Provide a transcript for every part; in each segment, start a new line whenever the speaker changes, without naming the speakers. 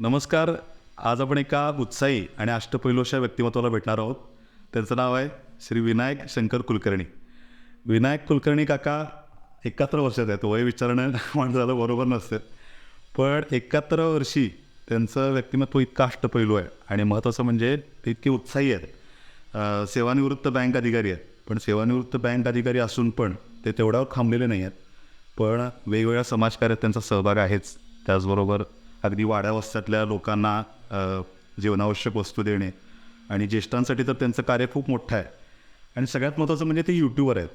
नमस्कार. आज आपण एका उत्साही आणि अष्टपैलोशा व्यक्तिमत्वाला भेटणार आहोत. त्यांचं नाव आहे श्री विनायक शंकर कुलकर्णी. विनायक कुलकर्णी काका एकाहत्तर वर्षात आहेत. वय विचारणं माणसाला बरोबर नसतं. पण एकाहत्तर वर्षी त्यांचं व्यक्तिमत्व इतकं अष्टपैलू आहे. आणि महत्त्वाचं म्हणजे ते इतके उत्साही आहेत. सेवानिवृत्त बँक अधिकारी आहेत. पण सेवानिवृत्त बँक अधिकारी असून पण ते तेवढ्यावर थांबलेले नाही आहेत पण वेगवेगळ्या समाजकार्यात त्यांचा सहभाग आहेच. त्याचबरोबर अगदी वाड्या वस्त्यातल्या लोकांना जीवनावश्यक वस्तू देणे. आणि ज्येष्ठांसाठी तर त्यांचं कार्य खूप मोठं आहे. आणि सगळ्यात महत्त्वाचं म्हणजे ते यूट्यूबर आहेत.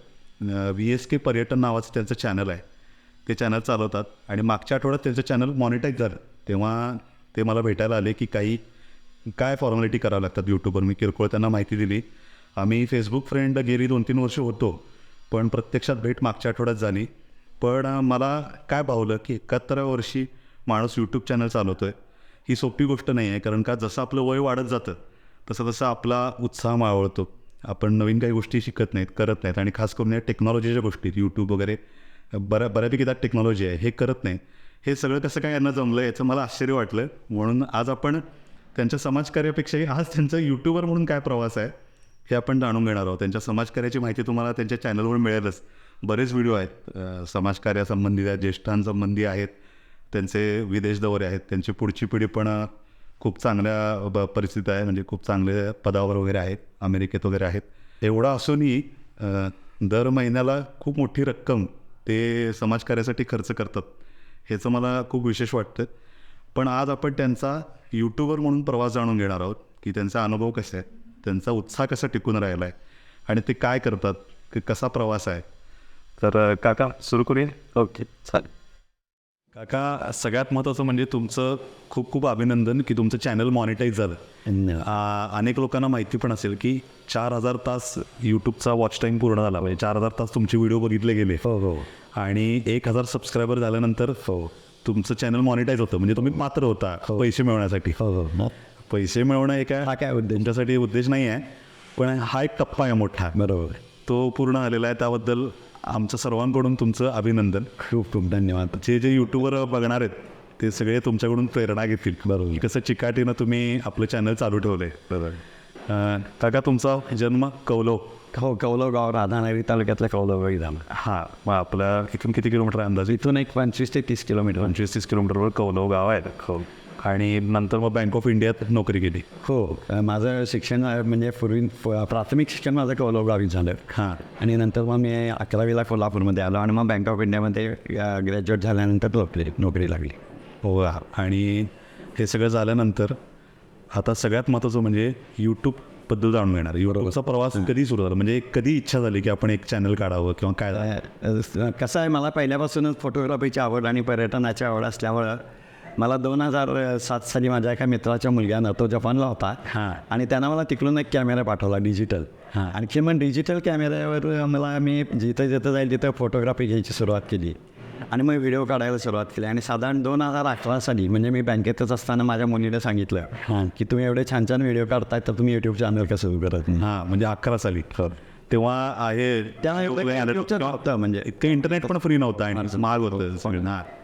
व्ही एस के पर्यटन नावाचं त्यांचं चॅनल आहे. ते चॅनल चालवतात. आणि मागच्या आठवड्यात त्यांचं चॅनल मॉनिटाईज झालं. तेव्हा ते मला भेटायला आले की काही काय फॉर्मॅलिटी करावं लागतात यूट्यूबवर मी किरकोळ त्यांना माहिती दिली. आम्ही फेसबुक फ्रेंड गेली दोन तीन वर्ष होतो. पण प्रत्यक्षात भेट मागच्या आठवड्यात झाली. पण मला काय पावलं की एकाहत्तराव्या वर्षी माणूस यूट्यूब चॅनल चालवतो आहे ही सोपी गोष्ट नाही आहे कारण का जसं आपलं वय वाढत जातं तसं तसं आपला उत्साह मावळतो. आपण नवीन काही गोष्टी शिकत नाहीत करत नाहीत आणि खास करून या टेक्नॉलॉजीच्या गोष्टीत यूट्यूब वगैरे बऱ्या बऱ्यापैकी त्यात टेक्नॉलॉजी आहे हे करत नाही. हे सगळं कसं काय यांना जमलं याचं मला आश्चर्य वाटलं. म्हणून आज आपण त्यांच्या समाजकार्यापेक्षाही आज त्यांचं यूट्यूबर म्हणून काय प्रवास आहे हे आपण जाणून घेणार आहोत. त्यांच्या समाजकार्याची माहिती तुम्हाला त्यांच्या चॅनलवर मिळेलच. बरेच व्हिडिओ आहेत समाजकार्यासंबंधी आहेत ज्येष्ठांसंबंधी आहेत त्यांचे विदेश दौरे आहेत. त्यांची पुढची पिढी पण खूप चांगल्या ब- परिस्थितीत आहे. म्हणजे खूप चांगले पदावर वगैरे आहेत. अमेरिकेत वगैरे आहेत. एवढं असूनही दर महिन्याला खूप मोठी रक्कम ते समाजकार्यासाठी खर्च करतात. ह्याचं मला खूप विशेष वाटतं. पण आज आपण त्यांचा यूट्यूबर म्हणून प्रवास जाणून घेणार आहोत की त्यांचा अनुभव कसा आहे? त्यांचा उत्साह कसा टिकून राहिला आहे आणि ते काय करतात? की कसा प्रवास आहे? तर काका सुरू करूया?
ओके चालेल.
काका सगळ्यात महत्त्वाचं म्हणजे तुमचं खूप खूप अभिनंदन की तुमचं चॅनल मॉनिटाईज झालं. आ, अनेक लोकांना माहिती पण असेल की चार हजार तास यूट्यूबचा वॉच टाईम पूर्ण झाला. पाहिजे चार हजार तास तुमचे व्हिडिओ बघितले गेले.
हो हो.
आणि एक हजार सबस्क्रायबर झाल्यानंतर
हो.
तुमचं चॅनल मॉनिटाईज होतं. म्हणजे तुम्ही पात्र होता पैसे मिळवण्यासाठी.
हो हो.
पैसे मिळवणं
हा काय उद्देश?
तुमच्यासाठी उद्देश नाही आहे. पण हा एक टप्पा आहे मोठा.
बरोबर.
तो पूर्ण आलेला आहे. त्याबद्दल आमचं सर्वांकडून तुमचं अभिनंदन.
खूप खूप धन्यवाद.
जे जे यूट्यूबर बघणार आहेत ते सगळे तुमच्याकडून प्रेरणा घेतील.
बरोबर.
कसं चिकाटीनं तुम्ही आपलं चॅनल चालू ठेवलंय. बरोबर. काका तुमचा जन्म कौलो
हो कौलव गाव राधानगरी तालुक्यातल्या कौलव गावी झालं
हां मग आपलं इथून किती किलोमीटर आहे अंदाजे?
इथून एक पंचवीस ते तीस किलोमीटर.
पंचवीस तीस किलोमीटरवर कौलव गाव आहे. हो. आणि नंतर मग बँक ऑफ इंडियात नोकरी केली.
हो माझं शिक्षण म्हणजे पूर्वी प्राथमिक शिक्षण माझं गावी झालं.
हां.
आणि नंतर मग मी अकरावीला कोल्हापूरमध्ये आलो आणि मग बँक ऑफ इंडियामध्ये ग्रॅज्युएट झाल्यानंतर नोकरी नोकरी लागली.
हो आणि हे सगळं झाल्यानंतर आता सगळ्यात महत्त्वाचं म्हणजे यूट्यूबबद्दल जाणून घेणार. यूट्यूबचा प्रवास कधी सुरू झाला? म्हणजे कधी इच्छा झाली की आपण एक चॅनल काढावं किंवा काय?
कसं आहे मला पहिल्यापासूनच फोटोग्राफीची आवड आणि पर्यटनाची आवड असल्यामुळं मला दोन हजार सात साली माझ्या एका मित्राच्या मुलग्यानं तो जपानला होता.
हां.
आणि त्यानं मला तिकडून एक कॅमेरा पाठवला डिजिटल.
हां.
आणखी मग डिजिटल कॅमेऱ्यावर मला मी जिथं जिथं जाईल तिथं फोटोग्राफी घ्यायची सुरुवात केली. आणि मग व्हिडिओ काढायला सुरुवात केली. आणि साधारण दोन हजार अठरा साली म्हणजे मी बँकेतच असताना माझ्या मुलीने सांगितलं की तुम्ही एवढे छान छान व्हिडिओ काढताय तर तुम्ही यूट्यूब चॅनल कसं सुरू करत नाही
हां म्हणजे अकरा साली. तेव्हा आहे
तेव्हा
आले-
YouTubeचं नव्हतं म्हणजे.
इतकं इंटरनेट पण फ्री नव्हतं आणि महाग होतं सगळं. हां.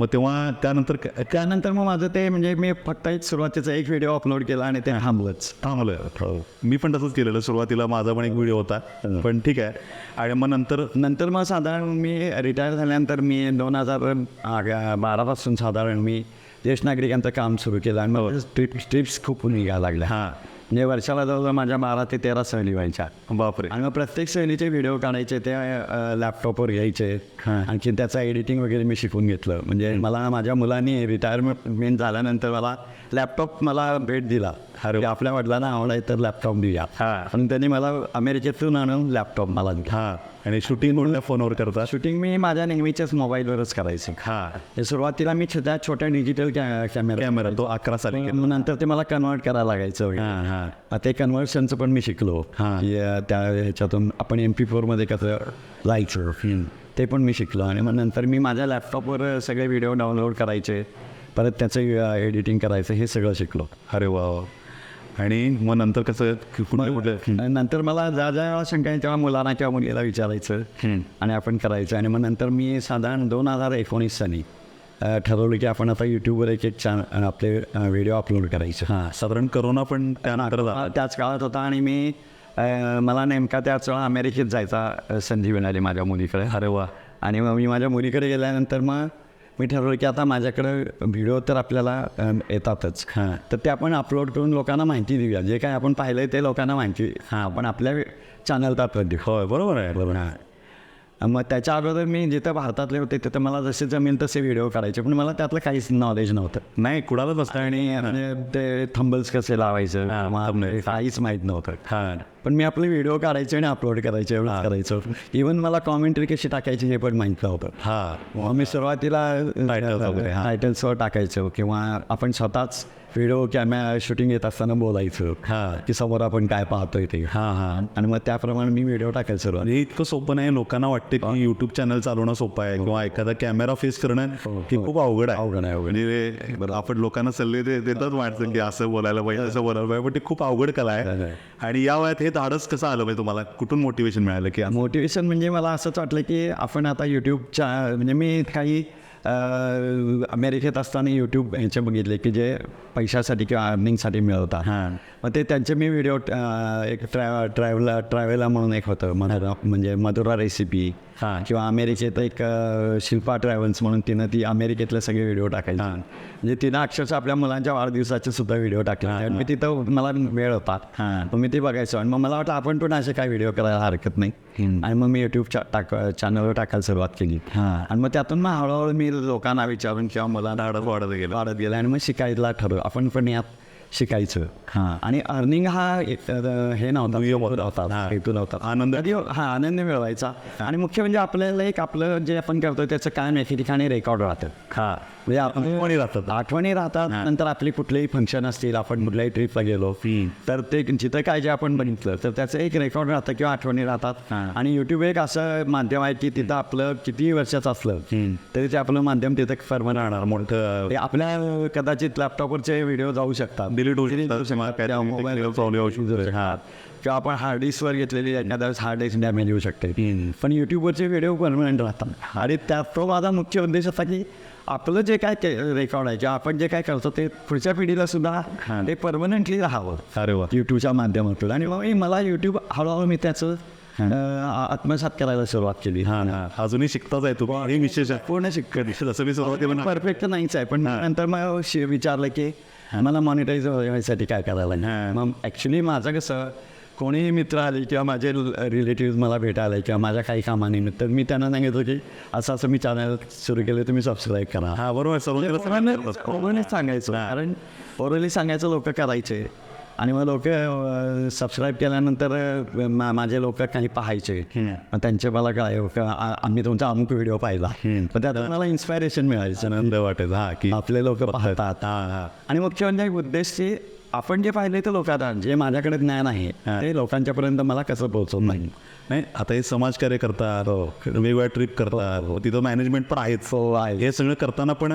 मग तेव्हा त्यानंतर
त्यानंतर मग माझं ते म्हणजे मी फक्त एक सुरुवातीचा एक व्हिडिओ अपलोड केला आणि ते थांबलंच.
थांबलं मी पण तसंच केलेलं. सुरुवातीला माझा पण एक व्हिडिओ होता. पण ठीक आहे. आणि मग नंतर
नंतर मग साधारण मी रिटायर झाल्यानंतर मी दोन हजार बारापासून साधारण मी ज्येष्ठ नागरिकांचं काम सुरू केलं आणि मग ट्रिप ट्रिप्स खूप निघायला लागल्या.
हां.
म्हणजे वर्षाला जवळजवळ माझ्या बारा ते तेरा सहली व्हायच्या.
बापरे.
आणि मग प्रत्येक सहलीचे व्हिडिओ काढायचे ते लॅपटॉपवर घ्यायचे. आणखी त्याचं एडिटिंग वगैरे मी शिकून घेतलं. म्हणजे मला माझ्या मुलांनी रिटायरमेंट झाल्यानंतर मला लॅपटॉप मला भेट दिला. अरे आपल्या वडिलांना आवडाय तर लॅपटॉप देऊया.
हां.
पण त्यांनी मला अमेरिकेतून आणून लॅपटॉप मला
हां. आणि शूटिंग कोणत्या फोनवर करता
शूटिंग मी माझ्या नेहमीच्याच मोबाईलवरच करायचे.
हां.
हे सुरुवातीला मी त्या छोट्या डिजिटल कॅमेरा
कॅमेरा तो अकरा साली
नंतर ते मला कन्वर्ट करायला लागायचं.
हां हां.
ते कन्व्हर्शनचं पण मी शिकलो.
हां.
त्या ह्याच्यातून आपण एम पी फोरमध्ये कसं जायचं. ते पण मी शिकलो. आणि मग नंतर मी माझ्या लॅपटॉपवर सगळे व्हिडिओ डाउनलोड करायचे. परत त्याचं एडिटिंग करायचं हे सगळं शिकलो.
अरे वा. आणि मग नंतर कसं कुठले? कुठले
नंतर मला ज्या ज्या वेळा शंका तेव्हा मुलांना किंवा मुलीला विचारायचं आणि आपण करायचं. आणि मग नंतर मी साधारण दोन हजार एकोणीस साली ठरवलं की आपण आता यूट्यूबवर एक एक चॅन आपले व्हिडिओ अपलोड करायचे.
हां साधारण करोना पण त्यानंतर
त्याच काळात होता आणि मी मला नेमका त्याच वेळा अमेरिकेत जायचा संधी मिळाली माझ्या मुलीकडे.
अरे वा.
आणि मग मी माझ्या मुलीकडे गेल्यानंतर मग मी ठरवलं की आता माझ्याकडं व्हिडिओ तर आपल्याला येतातच.
हां.
तर ते आपण अपलोड करून लोकांना माहिती देऊया. जे काय आपण पाहिलं आहे ते लोकांना माहिती हां आपण आपल्या चॅनल अपलोड
होय बरोबर आहे. बरोबर
हां. मग त्याच्या अगोदर मी जिथं भारतातले होते तिथं मला जसे जमेल तसे व्हिडिओ काढायचे. पण मला त्यातलं काहीच नॉलेज नव्हतं.
नाही कुणालाच असतं
आणि म्हणजे ते थंबल्स कसे लावायचं
हां.
काहीच माहीत नव्हतं.
हां.
पण मी आपले व्हिडिओ काढायचे आणि अपलोड करायचे एवढं करायचं. इवन मला कॉमेंट्री कशी टाकायची हे पण माहीत नव्हतं.
हां.
मग मी सुरुवातीला. टायटल्सवर टाकायचो. किंवा आपण स्वतःच व्हिडिओ कॅमेरा शूटिंग येत असताना बोलायचं.
हां.
की समोर आपण काय पाहतोय ते.
हां हां.
आणि मग त्याप्रमाणे मी व्हिडिओ टाकायला सुरुवात
हे इतकं सोपं नाही. लोकांना वाटते की युट्यूब चॅनल चालवणं सोपं आहे किंवा एखादा कॅमेरा फेस करणं हे खूप अवघड आहे.
अवघड आहे, अवघड.
म्हणजे आपण लोकांना सल्ले देतात वाटतं की असं बोलायला पाहिजे असं बोलायला पाहिजे पण ते खूप अवघड कला आहे. आणि या वयात हे धाडस कसं आलं पाहिजे तुम्हाला? कुठून मोटिवेशन मिळालं की
मोटिवेशन म्हणजे मला असंच वाटलं की आपण आता यूट्यूबच्या म्हणजे मी काही अमेरिकेत असताना यूट्यूब ह्याचे बघितले की जे पैशासाठी किंवा अर्निंगसाठी मिळवतात.
हां.
मग ते त्यांचे मी व्हिडिओ एक ट्रॅ ट्रॅव्हला ट्रॅव्हला म्हणून एक होतं. मधुरा म्हणजे मधुरा रेसिपी
हां.
किंवा अमेरिकेत एक शिल्पा ट्रॅव्हल्स म्हणून तिनं ती अमेरिकेतले सगळे व्हिडिओ टाकायचे. म्हणजे तिनं अक्षरशः आपल्या मुलांच्या वाढदिवसाचे सुद्धा व्हिडिओ टाकले. आणि मी तिथं मला वेळ होता.
हां.
मग मी ते बघायचो. आणि मग मला वाटलं आपण पण असे काय व्हिडिओ करायला हरकत नाही. आणि मग मी यूट्यूबच्या टाक चॅनलवर टाकायला सुरुवात केली.
हां.
आणि मग त्यातून मग हळूहळू मी लोकांना विचारून किंवा मला
धाडस वाढत गेलं.
वाढत गेलं. आणि मग शिकायला ठरवलं. आपण पण यात शिकायचं.
हां.
आणि अर्निंग हा हे नव्हता. नव्हता
हां.
हेतू नव्हता.
आनंद.
कधी हा आनंद मिळवायचा. आणि मुख्य म्हणजे आपल्याला एक आपलं जे आपण करतो त्याचं कायम एके ठिकाणी रेकॉर्ड राहतं.
हां.
म्हणजे
आठवणी राहतात.
आठवणी राहतात. नंतर आपली कुठलेही फंक्शन असतील आपण कुठल्याही ट्रिपला गेलो तर ते जिथं काय जे आपण बघितलं तर त्याचं एक रेकॉर्ड राहतं किंवा आठवणी राहतात. आणि यूट्यूब एक असं माध्यम आहे की तिथं आपलं कितीही वर्षाचं असलं तरी ते आपलं माध्यम तिथं फर्म राहणार
मोठं.
आपल्या कदाचित लॅपटॉपवरचे व्हिडिओ जाऊ शकतात.
डिलीट.
हां. किंवा आपण हार्ड डिस्कवर घेतलेली एखाद्या वेळेस हार्ड डिस्क डॅमेज होऊ शकते. पण यूट्यूबवरचे व्हिडिओ परमनंट राहतात. आणि त्यात तो माझा मुख्य उद्देश असा की आपलं जे काय रेकॉर्ड आहे किंवा आपण जे काय करतो ते पुढच्या पिढीला सुद्धा ते परमनंटली राहावं.
अरे वा.
यूट्यूबच्या माध्यमातून. आणि मग मला यूट्यूब हळूहळू मी त्याचं आत्मसात करायला सुरुवात केली.
हां हां. अजूनही शिकताच आहे तू. हे विशेष आहे.
पूर्ण शिकत
जसं मी सुरुवातीला
परफेक्ट नाहीच आहे पण नंतर मग विचारलं की मला मॉनिटाईज व्हायसाठी काय करायला. मग ॲक्च्युली माझं कसं कोणीही मित्र आले किंवा माझे रिलेटिव्ह मला भेटायला आले किंवा माझ्या काही कामानिमित्त मी त्यांना सांगितलं की असं असं मी चॅनल सुरू केलं तुम्ही सबस्क्राईब करा.
हां बरोबर. सर्व
ओरलीच सांगायचं. कारण ओरली सांगायचं लोक करायचे. आणि मग लोक सबस्क्राईब केल्यानंतर मा- माझे लोक काही पाहायचे. मग त्यांचे मला काय हो, आम्ही तुमचा अमुक व्हिडिओ पाहिला. पण त्यात मला इन्स्पायरेशन मिळायचं.
आनंद वाटेल. हां की
आपले लोक पाहतात. आणि मुख्य म्हणजे उद्देश आपण जे पाहिले ते लोकांना जे माझ्याकडे ज्ञान आहे ते लोकांच्यापर्यंत मला कसं पोहोचवत नाही.
नाही आता हे समाजकार्य करतात वेगवेगळ्या ट्रिप करतात तिथं मॅनेजमेंट पण आहेच
हो आहे
हे सगळं करताना पण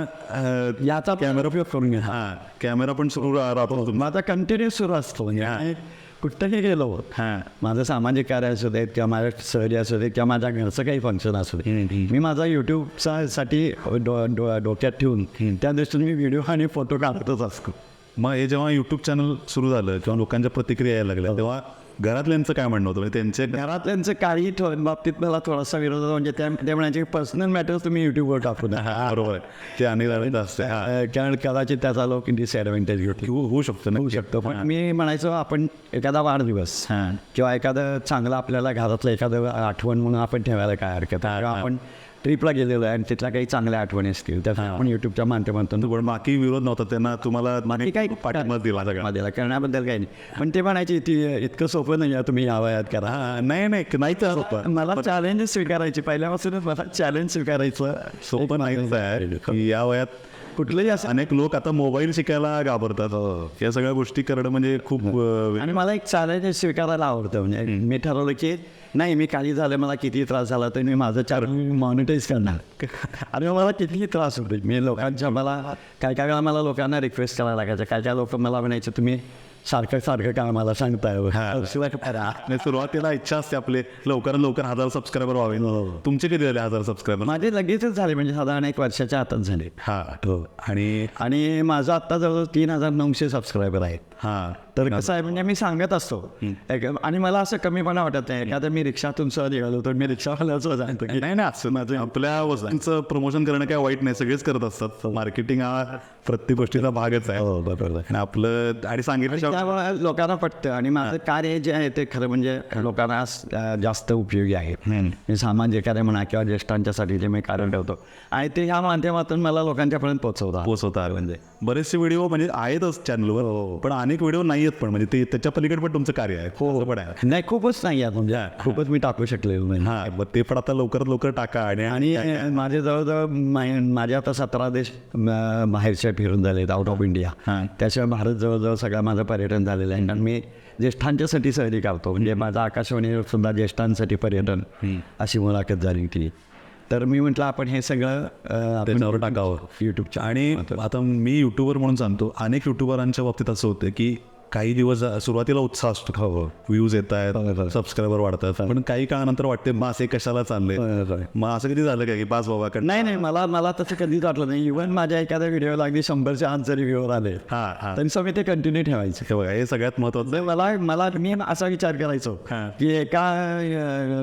याचा कॅमेरा उपयोग करून घ्या.
हां कॅमेरा पण सुरू राहतो.
माझा कंटिन्यू सुरू असतो. म्हणजे कुठंही गेलो
हां.
माझं सामाजिक कार्य असू देत किंवा माझ्या सहरी असू देत किंवा माझ्या घरचं काही फंक्शन असू दे मी माझा यूट्यूबचा साठी डो डोक्यात ठेवून त्या दृष्टीने मी व्हिडिओ आणि फोटो काढतच असतो.
मग हे जेव्हा यूट्यूब चॅनल सुरू झालं किंवा लोकांच्या प्रतिक्रिया यायला लागल्या तेव्हा घरातल्यांचं काय म्हणणं होतं? म्हणजे त्यांचे
घरातल्यांचं काही बाबतीत मला थोडासा विरोध होता. म्हणजे त्या ते म्हणायचे पर्सनल मॅटर्स तुम्ही यूट्यूबवर टाकू नका.
हां बरोबर ते अनेक असते. हां.
कारण कदाचित त्याचा लोक डिसएडव्हान्टेज घेतो
होऊ होऊ शकतं ना.
होऊ शकतो. पण मी म्हणायचो आपण एखादा वाढदिवस
हां.
किंवा एखादं चांगलं आपल्याला घरातलं एखादं आठवण म्हणून आपण ठेवायला काय हरकत आपण ट्रिपला गेलेलो आहे आणि तिथल्या काही चांगल्या आठवणी असतील. तर आपण यूट्यूबच्या माध्यमातून
पण बाकी विरोध नव्हता त्यांना तुम्हाला
काही
पाठिंबा दिला सगळा.
मध्ये करण्याबद्दल काही नाही. पण ते म्हणायचे ती इतकं सोपं नाही आहे तुम्ही या वयात करा.
नाही नाही नाही तर सोपं.
मला चॅलेंज स्वीकारायची पहिल्यापासूनच मला चॅलेंज स्वीकारायचं.
सोपं की या वयात
कुठलंही असं
अनेक लोक आता मोबाईल शिकायला घाबरतात. या सगळ्या गोष्टी करणं म्हणजे खूप
आणि मला एक चॅलेंज स्वीकारायला आवडतं. म्हणजे मी ठरवलं की नाही मी काही झालं मला किती त्रास झाला तर मी माझं चॅनल मॉनिटाईज करणार. आणि मग मला कितीही त्रास होतो मी लोकांच्या मला काय काय वेळा मला लोकांना रिक्वेस्ट करायला लागायचं. काय काय लोक मला म्हणायचे तुम्ही सारखं सारखं सांगताय
हा. आणि सुरुवातीला इच्छा असते आपले. लवकरात लवकर हजार सबस्क्रायबर व्हावे.
हो.
तुमचे किती झाले हजार सबस्क्रायबर
माझे लगेचच झाले म्हणजे साधारण एक वर्षाच्या आतच झाले.
हा. आणि?
आणि माझं आत्ता जवळजवळ तीन हजार नऊशे सबस्क्रायबर आहेत.
हा.
तर कसं आहे म्हणजे मी सांगत असतो. एक- आणि मला असं कमीपणा वाटत नाही. एखादं मी रिक्षातून सहज निघालो तर मी रिक्षावाल्याचं सांगतो की
नाही नाही असं माझं आपल्या वस्तूंचं प्रमोशन करणं काय वाईट नाही. सगळेच करत असतात. मार्केटिंग हा प्रत्येक गोष्टीचा भागच आहे.
हो बरोबर
आणि आपलं आणि सांगितलं
लोकांना पटतं. आणि माझं कार्य जे आहे ते खरं म्हणजे लोकांना जास्त उपयोगी आहे. मी सामाजिक कार्य म्हणा किंवा ज्येष्ठांच्यासाठी जे मी कार्य ठेवतो आणि ते ह्या माध्यमातून मला लोकांच्यापर्यंत पोहोचवतात.
पोचवता म्हणजे बरेचसे व्हिडिओ म्हणजे आहेतच चॅनलवर पण अनेक व्हिडिओ नाही आहेत पण म्हणजे ते त्याच्या पलीकडे पण तुमचं कार्य आहे. हो. पण आहे.
नाही खूपच नाही आहे म्हणजे. खूपच मी टाकू शकलेलो नाही.
हा मग ते पण आता लवकरात लवकर टाका आणि
आणि माझे जवळजवळ माझे आता सतरा देश अं, बाहेरचे फिरून झाले आहेत आउट ऑफ इंडिया
हां.
त्याशिवाय भारत जवळजवळ सगळं माझं पर्यटन झालेलं आहे. कारण मी ज्येष्ठांच्यासाठी सहली करतो म्हणजे माझं आकाशवाणीवर सुद्धा ज्येष्ठांसाठी पर्यटन अशी मुलाखत झाली होती. तर मी म्हटलं आपण हे सगळं
त्याच्यावर टाकावं.
यूट्यूबच्या
आणि आता मी युट्यूबर म्हणून सांगतो अनेक युट्यूबरांच्या बाबतीत असं होतं की काही दिवस सुरुवातीला उत्साह असतो व्ह्यूज येत आहेत. सबस्क्रायबर वाढतात. पण काही काळानंतर वाटते मास हे कशाला
बरोबर.
मग असं कधी झालं का की पाच बाबा कडे
नाही नाही मला मला तसं कधीच वाटलं नाही. इव्हन माझ्या एखाद्या व्हिडिओला अगदी शंभरच्या आत जरी व्ह्यूवर आले.
हा
तरी सगळे ते कंटिन्यू ठेवायचे.
हे बघा हे सगळ्यात महत्वाचं
मला मला मी असा विचार करायचो
हां.
की एका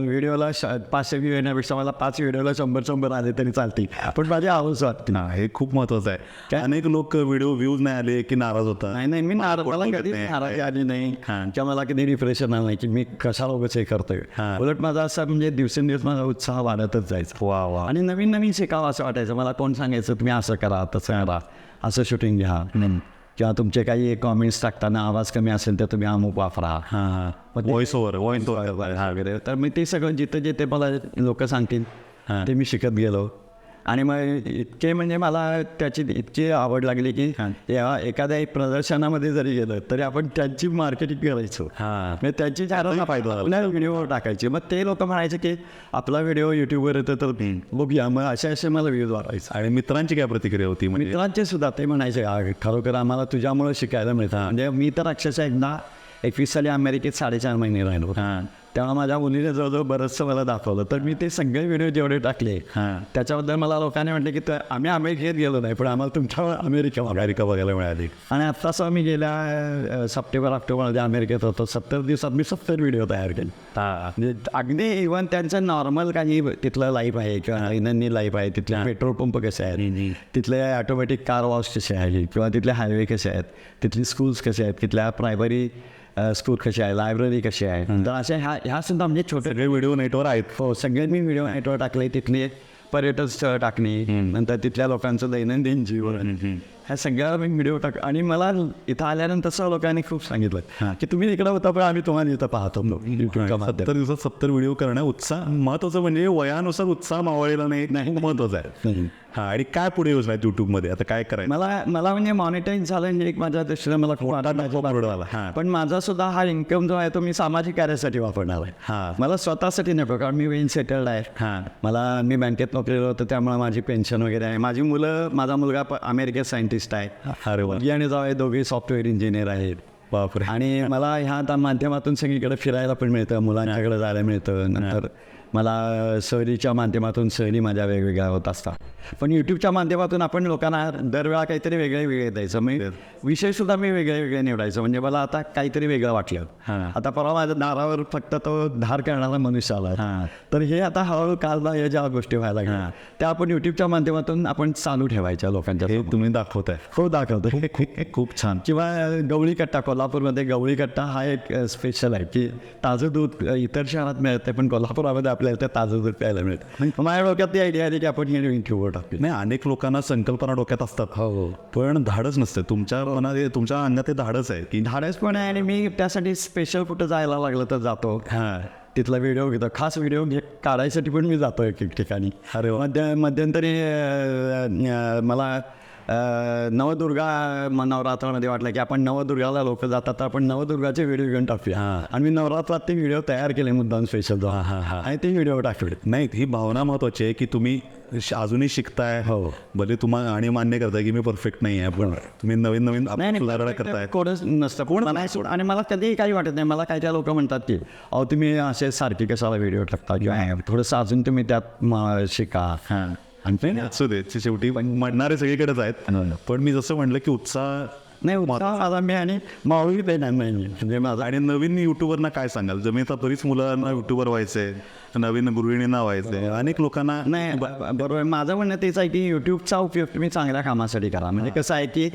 व्हिडिओला पाचशे व्ह्यू येण्यापेक्षा मला पाच व्हिडिओला शंभर शंभर आले तरी चालतील. पण माझी आवडच वाटते
हा हे खूप महत्वाचं आहे. अनेक लोक व्हिडिओ व्ह्यूज नाही आले की नाराज होतात.
नाही नाही मी नाराज मला
नाही.
नाराजी आली नाही
हां.
किंवा मला कधी आलं नाही की मी कशाला उगाच हे करतोय. उलट माझा असं म्हणजे दिवसेंदिवस माझा उत्साह वाढतच जायचा
वा वा
आणि नवीन नवीन शिकावं असं वाटायचं मला कोण सांगायचं तुम्ही असं करा तसं करा असं शूटिंग घ्या किंवा तुमचे काही कॉमेंट्स टाकताना आवाज कमी असेल तर तुम्ही अमुक वापरा
हा व्हॉइस ओव्हर व्हॉइस ओव्हर
वगैरे तर मी ते सगळं जिथं जिथे मला लोक सांगतील. ते मी शिकत गेलो आणि मग इतके म्हणजे मला त्याची इतकी आवड लागली की
हां.
या एखाद्या प्रदर्शनामध्ये जरी गेलं तरी आपण त्यांची मार्केटिंग करायचो.
हा.
म्हणजे त्यांची चार
फायदा.
आपल्या व्हिडिओ टाकायचे. मग ते लोक म्हणायचे की आपला व्हिडिओ युट्यूबवर येतो तर बघूया. मग असे असे मला व्ह्यूज वाढवायचे.
आणि मित्रांची काय प्रतिक्रिया होती? म्हणजे
मित्रांचे सुद्धा ते म्हणायचे "आ, खरोखर आम्हाला तुझ्यामुळे शिकायला मिळतं. म्हणजे मी तर अक्षरशः एकदा एकवीस साली अमेरिकेत साडेचार महिने राहिलो तेव्हा माझ्या मुलीने जवळजवळ बरंचसं मला दाखवलं तर मी ते सगळे व्हिडिओ जेवढे टाकले
हां.
त्याच्याबद्दल मला लोकांनी म्हटलं की "त- आम्ही अमेरिकेत गेलो नाही पण आम्हाला तुमच्या अमेरिका बघायला."
अमेरिका बघायला मिळाली
आणि आत्ताच मी गेल्या सप्टेंबर ऑक्टोबरमध्ये अमेरिकेत होतो सत्तर दिवसात मी सत्तर व्हिडिओ तयार केले म्हणजे अगदी इव्हन त्यांचं नॉर्मल काही तिथलं लाईफ आहे किंवा दैनंदिन लाईफ आहे तिथले पेट्रोल पंप कसे आहेत तिथले ऑटोमॅटिक कार वॉश कसे आहेत किंवा तिथले हायवे कसे आहेत तिथली स्कूल्स कसे आहेत तिथल्या प्रायमरी स्कूल कसे आहे? लायब्ररी कशी आहे? तर अशा ह्या ह्या सुद्धा म्हणजे छोटे
सगळे व्हिडिओ नेटवर आहेत.
हो सगळे मी व्हिडिओ नेटवर टाकले. तिथले पर्यटन स्थळ टाकणे. नंतर तिथल्या लोकांचं दैनंदिन जीवन. ह्या सगळ्या मी व्हिडिओ टाक आणि मला इथं आल्यानंतर सर्व लोकांनी खूप सांगितलं की तुम्ही इकडे होता पण आम्ही तुम्हाला इथं पाहतो.
सत्तर दिवसात सत्तर व्हिडिओ करणं उत्साह महत्वाचं म्हणजे वयानुसार उत्साह मावळलेला नाही नाही महत्वाचं आहे हा आणि काय पुढे योजना आहेत युट्यूबमध्ये आता काय करायचं
मला मला म्हणजे मॉनिटाईज झालं म्हणजे एक माझ्या दृष्टीने मला खूप.
हां.
आहे. पण माझा सुद्धा हा इन्कम जो आहे तो मी सामाजिक कार्यासाठी वापरणार आहे
हां.
मला स्वतःसाठी नको कारण मी वेन सेटल्ड आहे
हां.
मला मी बँकेत नोकरीला होतो त्यामुळे माझी पेन्शन वगैरे आहे माझी मुलं माझा मुलगा अमेरिकेत सायंटिस्ट आहे
अरे वा.
मुलगी आणि जाऊ आहे दोघे सॉफ्टवेअर इंजिनियर आहेत.
बापरे.
आणि मला ह्या आता माध्यमातून सगळीकडे फिरायला पण मिळतं मुलांच्याकडे जायला मिळतं. नंतर मला सहलीच्या माध्यमातून सहली माझ्या वेगवेगळ्या होत असतात. पण यूट्यूबच्या माध्यमातून आपण लोकांना दरवेळा काहीतरी वेगळे वेगळे द्यायचं. मी विषयसुद्धा मी वेगळे वेगळे निवडायचं. म्हणजे मला आता काहीतरी वेगळं वाटलं.
हां.
आता परवा माझ्या दारावर फक्त तो धार करणारा मनुष्य आला.
हां.
तर हे आता हळूहळू काल या ज्या गोष्टी व्हायला लागल्या त्या आपण यूट्यूबच्या माध्यमातून आपण चालू ठेवायच्या लोकांच्या
हे तुम्ही दाखवताय.
हो दाखवतो
खूप छान.
किंवा गवळी कट्टा कोल्हापूरमध्ये गवळी कट्टा हा एक स्पेशल आहे की ताजं दूध इतर शहरात मिळते पण कोल्हापुरामध्ये आपल्याला ते ताजं दूध प्यायला मिळतं. माझ्या डोक्यात ती आयडिया आली की आपण हे युट्यूबवर टाकू
नाही अनेक लोकांना संकल्पना डोक्यात असतात.
हो
पण धाडच नसतं. तुमच्या मनात हे- तुमच्या अंगात ते धाडच आहे की
धाडस पण आहे आणि मी त्यासाठी स्पेशल कुठं जायला लागलं तर जातो.
हां.
तिथला व्हिडिओ घेतो. खास व्हिडिओ घे काढायसाठी पण मी जातो एक एक ठिकाणी.
अरे.
मध्य मध्यंतरी मला नवदुर्गा नवरात्रामध्ये वाटलं की आपण नवदुर्गाला लोक जातात तर आपण नवदुर्गाचे व्हिडिओ घेऊन टाकूया. आणि मी नवरात्रात ते व्हिडिओ तयार केले मुद्दाम स्पेशल आणि ते व्हिडिओ टाकले
नाही ही भावना महत्वाची आहे की तुम्ही अजूनही शिकताय.
हो.
भले तुम्हाला आणि मान्य करताय की मी परफेक्ट नाही आहे पण तुम्ही नवीन नवीन करताय.
कोणच नसतं. कोण नाही सोड. आणि मला कधीही काही वाटत नाही. मला काही त्या लोक म्हणतात की अहो तुम्ही असे सारखे कशाला व्हिडिओ टाकता? किंवा हे, थोडंसं अजून तुम्ही त्यात शिका. आणि
नाही, असू दे. शेवटी म्हणणारे सगळीकडेच आहेत. पण मी जसं म्हणलं की उत्साह
नाही उत्साह माझा मी आणि मावळी ते नाही म्हणजे माझा
आणि नवीन युट्यूबरना काय सांगाल? जमीन आता बरीच मुलांना युट्यूबर व्हायचंय नवीन गृहिणींना व्हायचंय अनेक लोकांना
नाही बरोबर. माझं म्हणणं तेच आहे की यूट्यूबचा उपयोग तुम्ही चांगल्या कामासाठी करा. म्हणजे कसं आहे की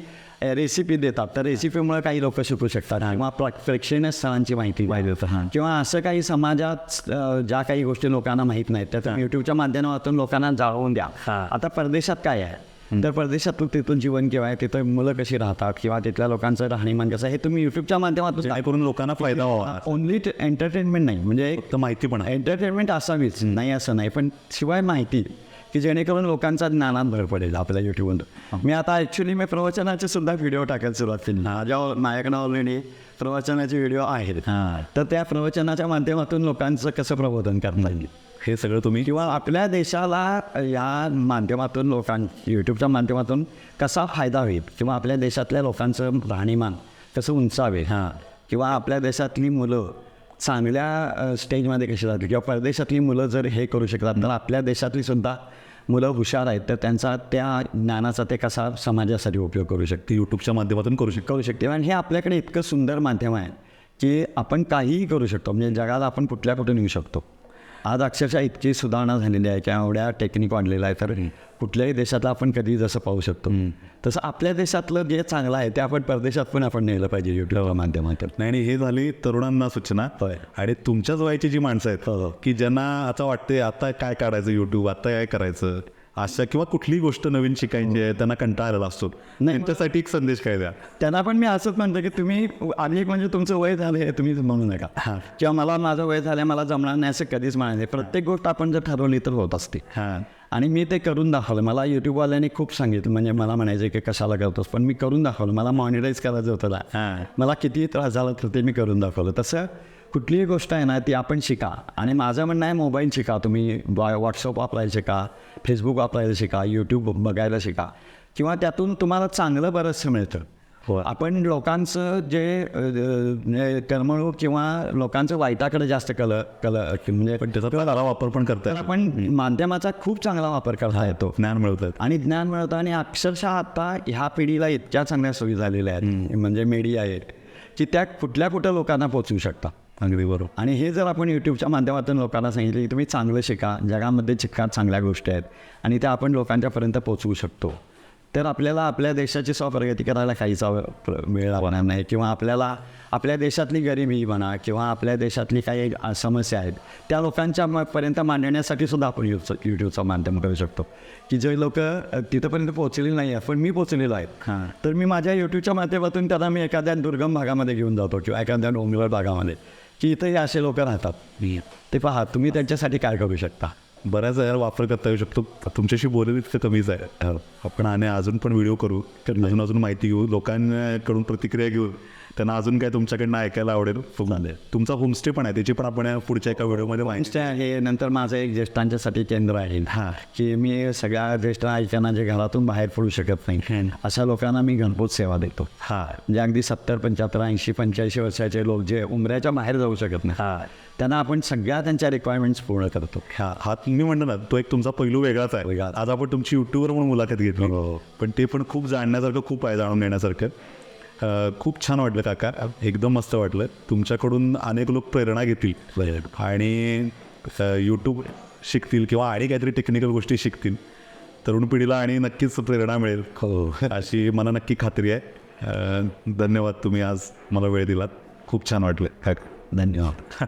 रेसिपी देतात. तर रेसिपीमुळे काही लोक शिकू शकतात. किंवा प्र- प्रेक्षणीय स्थळांची माहिती पाहिजे किंवा असं काही समाजात ज्या काही गोष्टी लोकांना माहीत नाहीत त्या यूट्यूबच्या माध्यमातून लोकांना जाळवून द्या. आता परदेशात काय आहे? तर परदेशात तिथून जीवन आहे तिथं मुलं कशी राहतात किंवा तिथल्या लोकांचं राहणीमान कसं आहे हे तुम्ही यूट्यूबच्या माध्यमातून
काय करून लोकांना फायदा व्हावा.
ओनली एंटरटेनमेंट नाही. म्हणजे एक
फक्त माहिती पण
एंटरटेनमेंट असावीच. नाही असं नाही. पण शिवाय माहिती की जेणेकरून लोकांचा ज्ञानात भर पडेल आपल्या यूट्यूबवर मी आता ॲक्च्युली मी प्रवचनाचे सुद्धा व्हिडिओ टाकायला सुरुवात केली. माझ्या माझ्याकडं ऑलरेडी प्रवचनाचे व्हिडिओ आहेत. तर त्या प्रवचनाच्या माध्यमातून लोकांचं कसं प्रबोधन करता येईल?
हे सगळं तुम्ही
किंवा आपल्या देशाला या माध्यमातून लोकां यूट्यूबच्या माध्यमातून कसा फायदा होईल? किंवा आपल्या देशातल्या लोकांचं राहणीमान कसं उंचावे हां. किंवा आपल्या देशातली मुलं चांगल्या स्टेजमध्ये कशी जातील? किंवा परदेशातली मुलं जर हे करू शकतात तर आपल्या देशातली सुद्धा मुलं हुशार आहेत तर त्यांचा त्या ज्ञानाचा ते कसा समाजासाठी उपयोग करू शकते
यूट्यूबच्या माध्यमातून करू शक
करू शकते आणि हे आपल्याकडे इतकं सुंदर माध्यम आहे की आपण काहीही करू शकतो. म्हणजे जगाला आपण कुठल्या कुठे नेऊ शकतो? आज अक्षरशः इतकी सुधारणा झालेली आहे किंवा एवढ्या टेक्निक वाढलेलं आहे तर कुठल्याही देशातलं आपण कधी जसं पाहू शकतो. तसं आपल्या देशातलं जे चांगलं आहे ते आपण परदेशात पण आपण नेलं पाहिजे युट्यूबच्या माध्यमातून.
नाही आणि हे झाली तरुणांना सूचना. आणि तुमच्याच वयाची जी माणसं आहेत
हो.
की ज्यांना आता वाटते आता काय काढायचं युट्यूब आता काय करायचं? अशा किंवा कुठलीही गोष्ट नवीन शिकायची आहे त्यांना कंटाळा आलेला असतो त्यांच्यासाठी एक संदेश काय द्या?
त्यांना पण मी असंच म्हणतो की तुम्ही आणि एक म्हणजे तुमचं वय झालं हे तुम्ही म्हणू नका. किंवा मला माझं वय झालं मला जमणार नाही असं कधीच म्हणायचं नाही. प्रत्येक गोष्ट आपण जर ठरवली तर होत असते.
हां.
आणि मी ते करून दाखवलं. मला यूट्यूबवाल्यांनी खूप सांगितलं. म्हणजे मला म्हणायचं की कशाला करतोस? पण मी करून दाखवलं. मला मॉनिटाईज करायचं होतं. मला कितीही त्रास झाला तर ते मी करून दाखवलं. तसं कुठलीही गोष्ट आहे ना ती आपण शिका. आणि माझं म्हणणं आहे मोबाईल शिका. तुम्ही व्हॉट्सअप वापरायला शिका फेसबुक वापरायला शिका यूट्यूब बघायला शिका. किंवा त्यातून तुम्हाला चांगलं बरंचसं मिळतं. हो. आपण लोकांचं जे कर्मणूक किंवा लोकांचं वाईटाकडे जास्त कल कल म्हणजे
पण त्याचा खरा वापर पण करताय.
तर आपण माध्यमाचा खूप चांगला वापर करता येतो
ज्ञान मिळवतात.
आणि ज्ञान मिळतं आणि अक्षरशः आता ह्या पिढीला इतक्या चांगल्या सोयी झालेल्या आहेत. म्हणजे मीडिया आहेत की त्या कुठल्या कुठं लोकांना पोचवू शकता
अगदी बरोबर.
आणि हे जर आपण यूट्यूबच्या माध्यमातून लोकांना सांगितलं की तुम्ही चांगलं शिका जगामध्ये शिका चांगल्या गोष्टी आहेत आणि त्या आपण लोकांच्यापर्यंत पोचवू शकतो तर आपल्याला आपल्या देशाची स्वप्रगती करायला काहीचा वेळ लागणार नाही किंवा आपल्याला आपल्या देशातली गरिबी म्हणा किंवा आपल्या देशातली काही समस्या आहेत त्या लोकांच्या पर्यंत मांडण्यासाठी सुद्धा आपण यूट्यूबचं यूट्यूबचं माध्यम करू शकतो. की जे लोक तिथंपर्यंत पोहोचलेली नाही आहेत पण मी पोचलेलो आहे. तर मी माझ्या यूट्यूबच्या माध्यमातून त्यांना मी एखाद्या दुर्गम भागामध्ये घेऊन जातो किंवा एखाद्या डोंगराळ भागामध्ये. की इथंही असे लोक राहतात. ते पहा तुम्ही त्यांच्यासाठी काय करू शकता?
बऱ्याच वेळा वापर करता येऊ शकतो. तुमच्याशी बोलणं इतकं कमीच आहे. आपण आणि अजून पण व्हिडिओ करू. अजून अजून माहिती घेऊ लोकांकडून प्रतिक्रिया घेऊ. त्यांना अजून काय तुमच्याकडनं ऐकायला आवडेल? तुमचा होमस्टे पण आहे त्याची पण आपण पुढच्या एका व्हिडिओमध्ये
होमस्टे आहे नंतर माझं एक ज्येष्ठांच्यासाठी केंद्र आहे हा. की मी सगळ्या ज्येष्ठ ऐकांना जे घरातून बाहेर पडू शकत नाही अशा लोकांना मी घरपोच सेवा देतो.
हा.
म्हणजे अगदी सत्तर पंच्याहत्तर ऐंशी पंच्याऐंशी वर्षाचे लोक जे उमऱ्याच्या बाहेर जाऊ शकत नाही त्यांना आपण सगळ्या त्यांच्या रिक्वायरमेंट्स पूर्ण करतो.
हा. हा मी म्हणतो ना तो एक तुमचा पैलू वेगळाच आहे.
वेगळा.
आज आपण तुमची युट्यूबवर म्हणून मुलाखत घेतली. पण ते पण खूप जाणण्यासारखं खूप आहे जाणून घेण्यासारखं. खूप छान वाटलं काका. एकदम मस्त वाटलं. तुमच्याकडून अनेक लोक प्रेरणा घेतील. आणि यूट्यूब शिकतील किंवा आणि काहीतरी टेक्निकल गोष्टी शिकतील. तरुण पिढीला आणि नक्कीच प्रेरणा मिळेल.
हो.
अशी मला नक्की खात्री आहे. धन्यवाद तुम्ही आज मला वेळ दिलात. खूप छान वाटलं. काका
धन्यवाद.